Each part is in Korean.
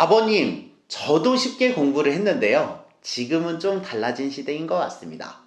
아버님, 저도 쉽게 공부를 했는데요. 지금은 좀 달라진 시대인 것 같습니다.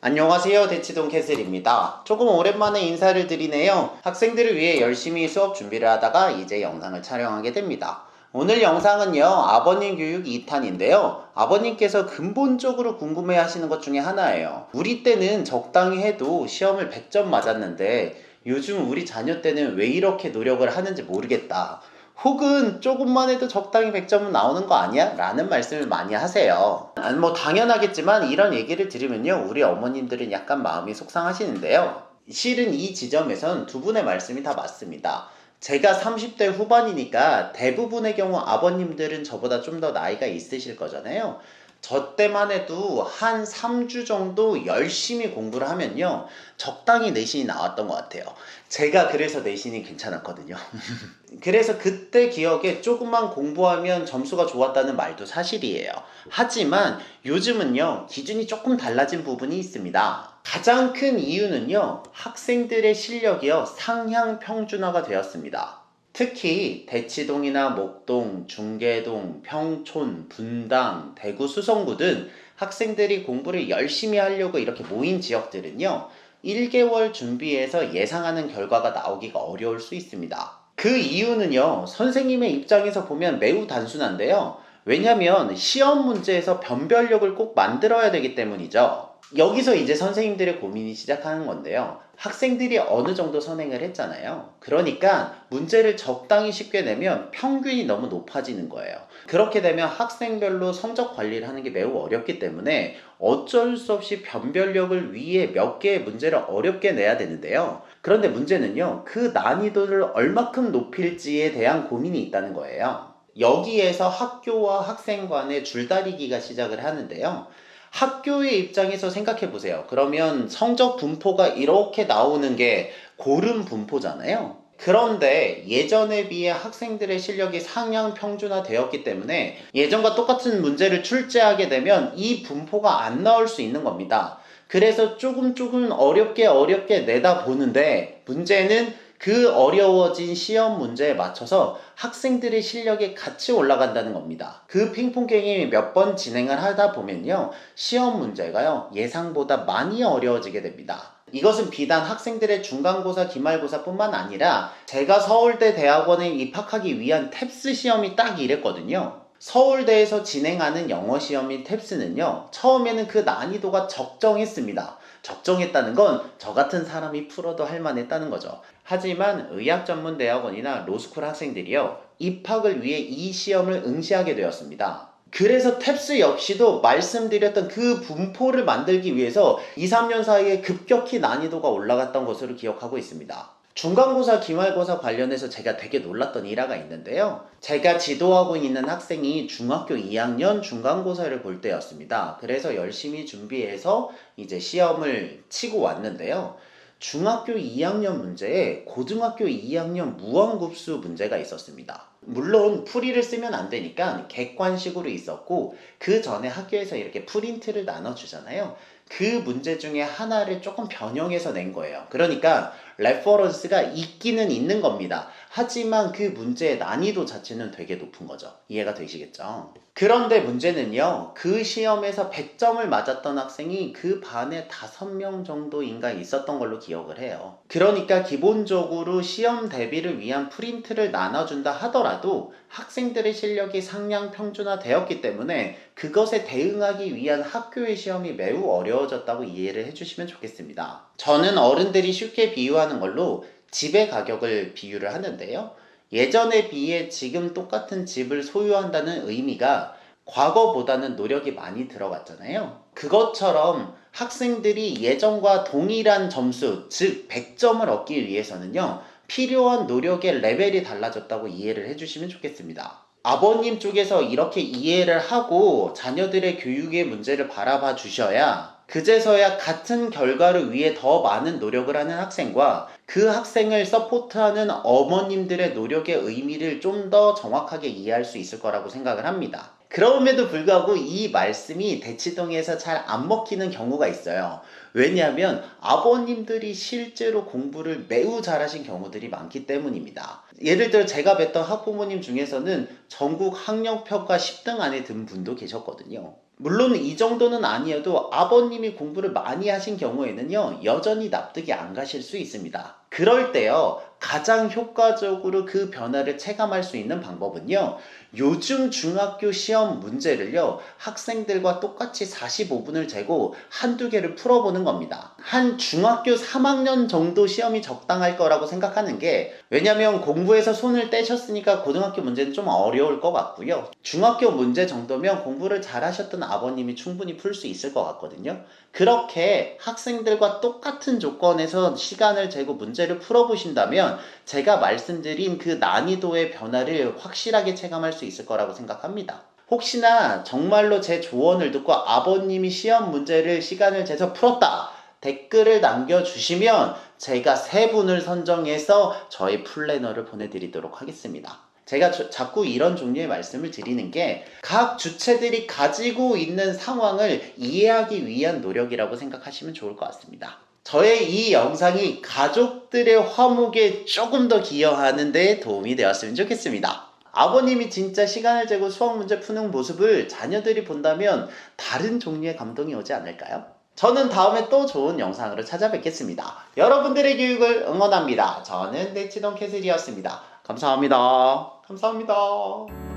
안녕하세요. 대치동 캐슬입니다. 조금 오랜만에 인사를 드리네요. 학생들을 위해 열심히 수업 준비를 하다가 이제 영상을 촬영하게 됩니다. 오늘 영상은요, 아버님 교육 2탄인데요. 아버님께서 근본적으로 궁금해 하시는 것 중에 하나예요. 우리 때는 적당히 해도 시험을 100점 맞았는데 요즘 우리 자녀 때는 왜 이렇게 노력을 하는지 모르겠다. 혹은 조금만 해도 적당히 100점은 나오는 거 아니야? 라는 말씀을 많이 하세요. 뭐 당연하겠지만 이런 얘기를 들으면요. 우리 어머님들은 약간 마음이 속상하시는데요. 실은 이 지점에선 두 분의 말씀이 다 맞습니다. 제가 30대 후반이니까 대부분의 경우 아버님들은 저보다 좀 더 나이가 있으실 거잖아요. 저 때만 해도 한 3주 정도 열심히 공부를 하면요. 적당히 내신이 나왔던 것 같아요. 제가 그래서 내신이 괜찮았거든요. 그래서 그때 기억에 조금만 공부하면 점수가 좋았다는 말도 사실이에요. 하지만 요즘은요, 기준이 조금 달라진 부분이 있습니다. 가장 큰 이유는요, 학생들의 실력이요, 상향 평준화가 되었습니다. 특히 대치동이나 목동, 중계동, 평촌, 분당, 대구 수성구 등 학생들이 공부를 열심히 하려고 이렇게 모인 지역들은요, 1개월 준비해서 예상하는 결과가 나오기가 어려울 수 있습니다. 그 이유는요, 선생님의 입장에서 보면 매우 단순한데요. 왜냐면 시험 문제에서 변별력을 꼭 만들어야 되기 때문이죠. 여기서 이제 선생님들의 고민이 시작하는 건데요. 학생들이 어느 정도 선행을 했잖아요. 그러니까 문제를 적당히 쉽게 내면 평균이 너무 높아지는 거예요. 그렇게 되면 학생별로 성적 관리를 하는 게 매우 어렵기 때문에 어쩔 수 없이 변별력을 위해 몇 개의 문제를 어렵게 내야 되는데요. 그런데 문제는요, 그 난이도를 얼마큼 높일지에 대한 고민이 있다는 거예요. 여기에서 학교와 학생 간의 줄다리기가 시작을 하는데요. 학교의 입장에서 생각해 보세요. 그러면 성적 분포가 이렇게 나오는 게 고름 분포잖아요. 그런데 예전에 비해 학생들의 실력이 상향 평준화 되었기 때문에 예전과 똑같은 문제를 출제하게 되면 이 분포가 안 나올 수 있는 겁니다. 그래서 조금 조금 어렵게 어렵게 내다 보는데 문제는 그 어려워진 시험 문제에 맞춰서 학생들의 실력이 같이 올라간다는 겁니다. 그 핑퐁 게임이 몇번 진행을 하다 보면요. 시험 문제가요. 예상보다 많이 어려워지게 됩니다. 이것은 비단 학생들의 중간고사, 기말고사뿐만 아니라 제가 서울대 대학원에 입학하기 위한 탭스 시험이 딱 이랬거든요. 서울대에서 진행하는 영어 시험인 탭스는요, 처음에는 그 난이도가 적정했습니다. 적정했다는 건 저 같은 사람이 풀어도 할 만했다는 거죠. 하지만 의학 전문 대학원이나 로스쿨 학생들이요, 입학을 위해 이 시험을 응시하게 되었습니다. 그래서 탭스 역시도 말씀드렸던 그 분포를 만들기 위해서 2, 3년 사이에 급격히 난이도가 올라갔던 것으로 기억하고 있습니다. 중간고사, 기말고사 관련해서 제가 되게 놀랐던 일화가 있는데요. 제가 지도하고 있는 학생이 중학교 2학년 중간고사를 볼 때였습니다. 그래서 열심히 준비해서 이제 시험을 치고 왔는데요. 중학교 2학년 문제에 고등학교 2학년 무한급수 문제가 있었습니다. 물론 풀이를 쓰면 안 되니까 객관식으로 있었고 그 전에 학교에서 이렇게 프린트를 나눠주잖아요. 그 문제 중에 하나를 조금 변형해서 낸 거예요. 그러니까 레퍼런스가 있기는 있는 겁니다. 하지만 그 문제의 난이도 자체는 되게 높은 거죠. 이해가 되시겠죠? 그런데 문제는요, 그 시험에서 100점을 맞았던 학생이 그 반에 5명 정도인가 있었던 걸로 기억을 해요. 그러니까 기본적으로 시험 대비를 위한 프린트를 나눠준다 하더라도 학생들의 실력이 상향 평준화 되었기 때문에 그것에 대응하기 위한 학교의 시험이 매우 어려워졌다고 이해를 해주시면 좋겠습니다. 저는 어른들이 쉽게 비유하 는 걸로 집의 가격을 비유를 하는데요. 예전에 비해 지금 똑같은 집을 소유한다는 의미가 과거보다는 노력이 많이 들어갔잖아요. 그것처럼 학생들이 예전과 동일한 점수, 즉 100점을 얻기 위해서는요. 필요한 노력의 레벨이 달라졌다고 이해를 해주시면 좋겠습니다. 아버님 쪽에서 이렇게 이해를 하고 자녀들의 교육의 문제를 바라봐 주셔야 그제서야 같은 결과를 위해 더 많은 노력을 하는 학생과 그 학생을 서포트하는 어머님들의 노력의 의미를 좀 더 정확하게 이해할 수 있을 거라고 생각을 합니다. 그럼에도 불구하고 이 말씀이 대치동에서 잘 안 먹히는 경우가 있어요. 왜냐하면 아버님들이 실제로 공부를 매우 잘하신 경우들이 많기 때문입니다. 예를 들어 제가 뵀던 학부모님 중에서는 전국 학력평가 10등 안에 든 분도 계셨거든요. 물론 이 정도는 아니어도 아버님이 공부를 많이 하신 경우에는요, 여전히 납득이 안 가실 수 있습니다. 그럴 때요, 가장 효과적으로 그 변화를 체감할 수 있는 방법은요, 요즘 중학교 시험 문제를요, 학생들과 똑같이 45분을 재고 한두 개를 풀어보는 겁니다. 한 중학교 3학년 정도 시험이 적당할 거라고 생각하는 게, 왜냐면 공부에서 손을 떼셨으니까 고등학교 문제는 좀 어려울 것 같고요. 중학교 문제 정도면 공부를 잘하셨던 아버님이 충분히 풀 수 있을 것 같거든요. 그렇게 학생들과 똑같은 조건에서 시간을 재고 문제를 풀어보신다면 제가 말씀드린 그 난이도의 변화를 확실하게 체감할 수 있을 거라고 생각합니다. 혹시나 정말로 제 조언을 듣고 아버님이 시험 문제를 시간을 재서 풀었다. 댓글을 남겨주시면 제가 세 분을 선정해서 저희 플래너를 보내드리도록 하겠습니다. 제가 저- 자꾸 이런 종류의 말씀을 드리는 게 각 주체들이 가지고 있는 상황을 이해하기 위한 노력이라고 생각하시면 좋을 것 같습니다. 저의 이 영상이 가족들의 화목에 조금 더 기여하는 데 도움이 되었으면 좋겠습니다. 아버님이 진짜 시간을 재고 수학 문제 푸는 모습을 자녀들이 본다면 다른 종류의 감동이 오지 않을까요? 저는 다음에 또 좋은 영상으로 찾아뵙겠습니다. 여러분들의 교육을 응원합니다. 저는 내치동 캐슬이었습니다. 감사합니다. 감사합니다.